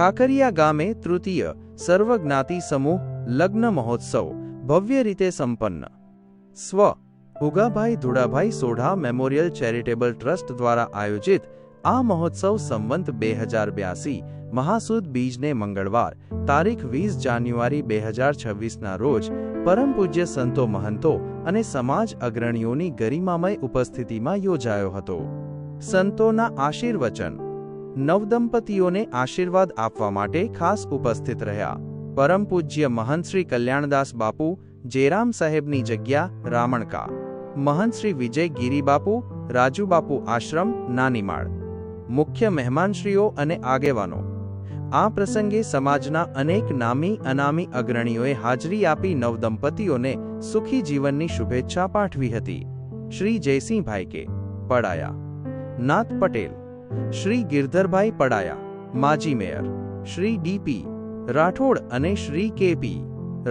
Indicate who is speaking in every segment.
Speaker 1: ખાકરિયા ગામે તૃતીય સર્વજ્ઞાતિ સમૂહ લગ્ન મહોત્સવ ભવ્ય રીતે સંપન્ન. સ્વ Ugabhai Dhudabhai Sodha memorial charitable trust દ્વારા આયોજિત આ મહોત્સવ સંવંત બે હજાર બ્યાસી મહાસુદ બીજને મંગળવાર, તારીખ વીસ જાન્યુઆરી બે હજાર છવ્વીસના રોજ પરમ પૂજ્ય સંતો મહંતો અને સમાજ અગ્રણીઓની ગરિમામય ઉપસ્થિતિમાં યોજાયો હતો. સંતોના આશીર્વચન નવદંપતીઓને આશીર્વાદ આપવા માટે ખાસ ઉપસ્થિત રહ્યા. પરમ પૂજ્ય મહંત શ્રી કલ્યાણદાસ બાપુ જેરામ સાહેબની જગ્યા, રામણકા. મહંત વિજય ગીરીબાપુ, રાજુબાપુ આશ્રમ, નાનીમાળ. મુખ્ય મહેમાનશ્રીઓ અને આગેવાનો. આ પ્રસંગે સમાજના અનેક નામી અનામી અગ્રણીઓએ હાજરી આપી નવદંપતીઓને સુખી જીવનની શુભેચ્છા પાઠવી હતી. શ્રી જયસિંહભાઈ કે. પડાયા. નાથ પટેલ. શ્રી ગિરધરભાઈ પડાયા, માજી મેયર. શ્રી ડીપી રાઠોડ અને શ્રી કેપી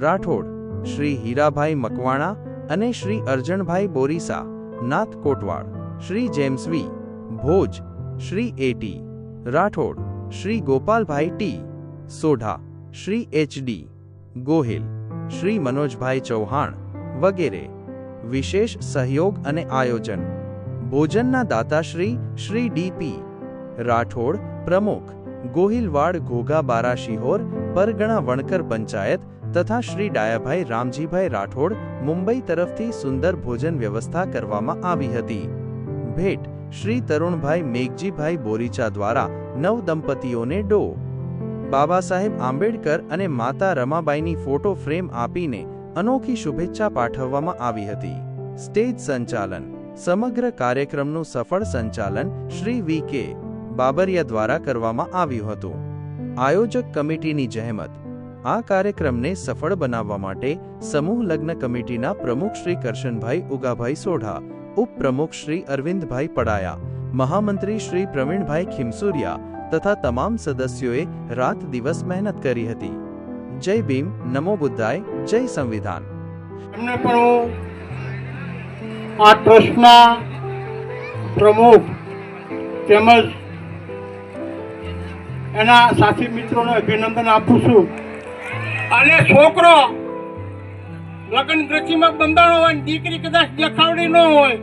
Speaker 1: રાઠોડ, શ્રી હીરાભાઈ મકવાણા અને Shri Arjanbhai Borisa, Nath Kotwad Shri જેમ્સવી Bhoj, Shri A T Rathod, Shri Gopalbhai T, Sodha, Shri H D Gohil, Shri Manojbhai Chauhan વગેરે. વિશેષ સહયોગ અને આયોજન. ભોજનના દાતાશ્રી શ્રી ડીપી રાઠોડ પ્રમુખ, ગોહિલવાડ ઘોઘા બારા શિહોર પરગણા વણકર પંચાયત તથા શ્રી ડાયાભાઈ રામજીભાઈ રાઠોડ મુંબઈ તરફથી સુંદર ભોજન વ્યવસ્થા કરવામાં આવી હતી. ભેટ શ્રી તરુણભાઈ મેઘજીભાઈ બોરીચા દ્વારા નવ દંપતીઓને ડો. બાબા સાહેબ આંબેડકર અને માતા રમાબાઈની ફોટો ફ્રેમ આપીને અનોખી શુભેચ્છા પાઠવવામાં આવી હતી. સ્ટેજ સંચાલન, સમગ્ર કાર્યક્રમનું સફળ સંચાલન શ્રી વી કે બાબરિયા દ્વારા કરવામાં આવ્યું હતું. આયોજક કમિટીની જહેમત. આ કાર્યક્રમને સફળ બનાવવા માટે સમૂહ લગ્ન કમિટીના પ્રમુખ શ્રી કરશનભાઈ ઉગાભાઈ સોઢા ઉપપ્રમુખ શ્રી અરવિંદભાઈ પડાયા, મહામંત્રી શ્રી પ્રવીણભાઈ ખીમસુરિયા તથા તમામ સદસ્યોએ રાત દિવસ મહેનત કરી હતી. જય ભીમ, નમો બુદ્ધાય, જય સંવિધાન.
Speaker 2: એમને પણ હું આ ટ્રસ્ટના પ્રમુખ તેમજ એના સાથી મિત્રોને અભિનંદન આપું છું. અને છોકરો લગ્ન દ્રષ્ટિમાં બંધાણો હોય ને દીકરી કદાચ દેખાવડી ન હોય,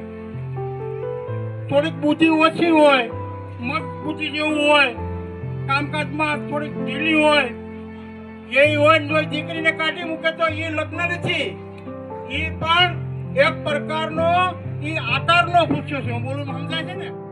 Speaker 2: થોડીક બુદ્ધિ ઓછી હોય, મત બુદ્ધિ જેવું હોય, કામકાજમાં થોડીક ઢીલી હોય, એ હોય ને જો દીકરીને કાઢી મૂકે તો એ લગ્ન નથી. એ પણ એક પ્રકારનો એ આકારનો પૂછ્યો છે. બોલું સમજાય છે ને?